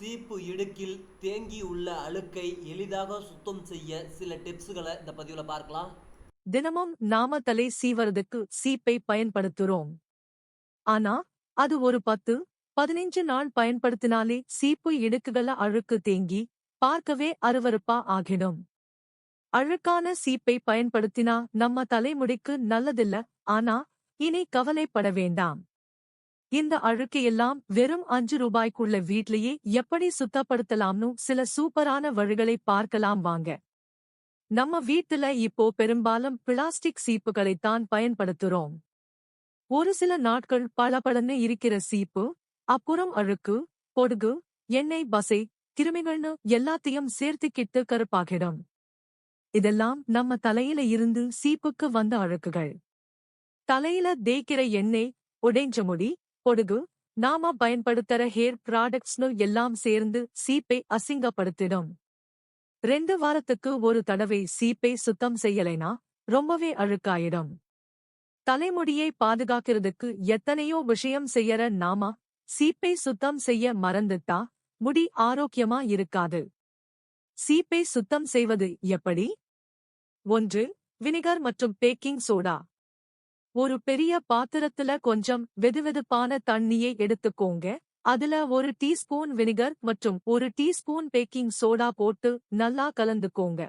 சீப்பு இடுக்கில் தேங்கி உள்ள அழுக்கை எளிதாக சுத்தம் செய்ய சில டிப்ஸுகளை இந்த பதிவில் பார்க்கலாம். தினமும் நாம தலை சீவறதுக்கு சீப்பை பயன்படுத்துறோம். ஆனா அது ஒரு பத்து பதினைஞ்சு நாள் பயன்படுத்தினாலே சீப்பு இடுக்குகள அழுக்கு தேங்கி பார்க்கவே அருவருப்பா ஆகிடும். அழுக்கான சீப்பை பயன்படுத்தினா நம்ம தலைமுடிக்கு நல்லதில்ல ஆனா இனி கவலைப்பட வேண்டாம். இந்த அழுக்கையெல்லாம் வெறும் அஞ்சு ரூபாய்க்குள்ள வீட்லயே எப்படி சுத்தப்படுத்தலாம்னு சில சூப்பரான வழிகளை பார்க்கலாம் வாங்க. நம்ம வீட்டுல இப்போ பெரும்பாலும் பிளாஸ்டிக் சீப்புகளைத்தான் பயன்படுத்துறோம். ஒரு சில நாட்கள் பளபளன்னு இருக்கிற சீப்பு அப்புறம் அழுக்கு பொடுகு எண்ணெய் பசை கிருமிகள்னு எல்லாத்தையும் சேர்த்துக்கிட்டு கருப்பாகிடும். இதெல்லாம் நம்ம தலையில இருந்து சீப்புக்கு வந்த அழுக்குகள். தலையில தேய்க்கிற எண்ணெய் உடைஞ்ச முடி பொடுகு நாம பயன்படுத்துற ஹேர் ப்ராடக்ட்ஸ்னு எல்லாம் சேர்ந்து சீப்பை அசிங்கப்படுத்திடும். ரெண்டு வாரத்துக்கு ஒரு தடவை சீப்பை சுத்தம் செய்யலைனா ரொம்பவே அழுக்காயிடும். தலைமுடியை பாதுகாக்கிறதுக்கு எத்தனையோ விஷயம் செய்யற நாம சீப்பை சுத்தம் செய்ய மறந்துட்டா முடி ஆரோக்கியமா இருக்காது. சீப்பை சுத்தம் செய்வது எப்படி? ஒன்று வினிகர் மற்றும் பேக்கிங் சோடா. ஒரு பெரிய பாத்திரத்துல கொஞ்சம் வெதுவெதுப்பான தண்ணியை எடுத்துக்கோங்க. அதுல ஒரு டீஸ்பூன் வினிகர் மற்றும் ஒரு டீஸ்பூன் பேக்கிங் சோடா போட்டு நல்லா கலந்துக்கோங்க.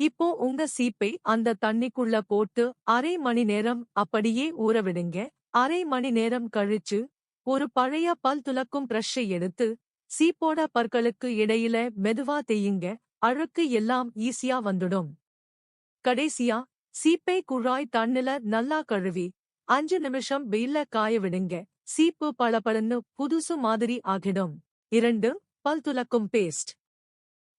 இப்போ உங்க சீப்பை அந்த தண்ணிக்குள்ள போட்டு அரை மணி நேரம் அப்படியே ஊறவிடுங்க அரை மணி நேரம் கழிச்சு ஒரு பழைய பல் துலக்கும் பிரஷ்ஷை எடுத்து சீப்போட பற்களுக்கு இடையில மெதுவா தேயுங்க. அழுக்கு எல்லாம் ஈஸியா வந்துடும். கடைசியா சீப்பை குழாய் தண்ணில நல்லா கழுவி அஞ்சு நிமிஷம் வெயில்ல காய விடுங்க. சீப்பு பளபளன்னு புதுசு மாதிரி ஆகிடும். இரண்டு பல் துலக்கும் பேஸ்ட்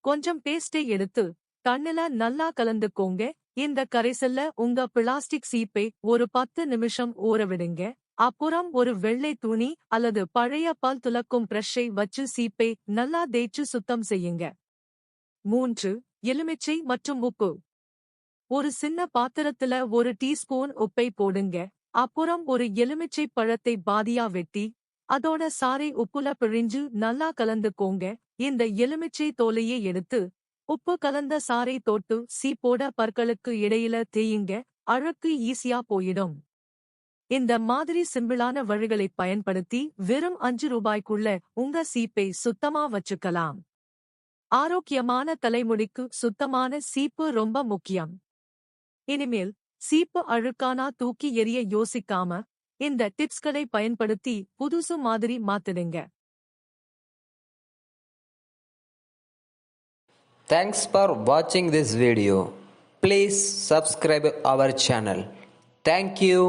கொஞ்சம் பேஸ்டை எடுத்து தண்ணில நல்லா கலந்துக்கோங்க. இந்த கரைசல்ல உங்க பிளாஸ்டிக் சீப்பை ஒரு பத்து நிமிஷம் ஊற விடுங்க. அப்புறம் ஒரு வெள்ளை துணி அல்லது பழைய பல் துலக்கும் பிரஷ்ஷை வச்சு சீப்பை நல்லா தேய்ச்சு சுத்தம் செய்யுங்க. மூன்று எலுமிச்சை மற்றும் உப்பு. ஒரு சின்ன பாத்திரத்துல ஒரு டீஸ்பூன் உப்பை போடுங்க. அப்புறம் ஒரு எலுமிச்சை பழத்தை பாதியா வெட்டி அதோட சாறை உப்புல பிழிஞ்சு நல்லா கலந்துக்கோங்க. இந்த எலுமிச்சை தோலையே எடுத்து உப்பு கலந்த சாறை தொட்டு சீப்போட பற்களுக்கு இடையில தேயுங்க. அழுக்கு ஈஸியா போயிடும். இந்த மாதிரி சிம்பிளான வழிகளை பயன்படுத்தி வெறும் அஞ்சு ரூபாய்க்குள்ள உங்க சீப்பை சுத்தமா வச்சுக்கலாம். ஆரோக்கியமான தலைமுடிக்கு சுத்தமான சீப்பு ரொம்ப முக்கியம். இனிமேல் சீப்பு அழுக்கானா தூக்கி எறிய யோசிக்காம இந்த டிப்ஸ்களை பயன்படுத்தி புதுசு மாதிரி மாத்துடுங்க Thanks for watching this video. Please subscribe our channel. Thank you.